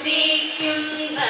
സ്തുതിക്കുന്ന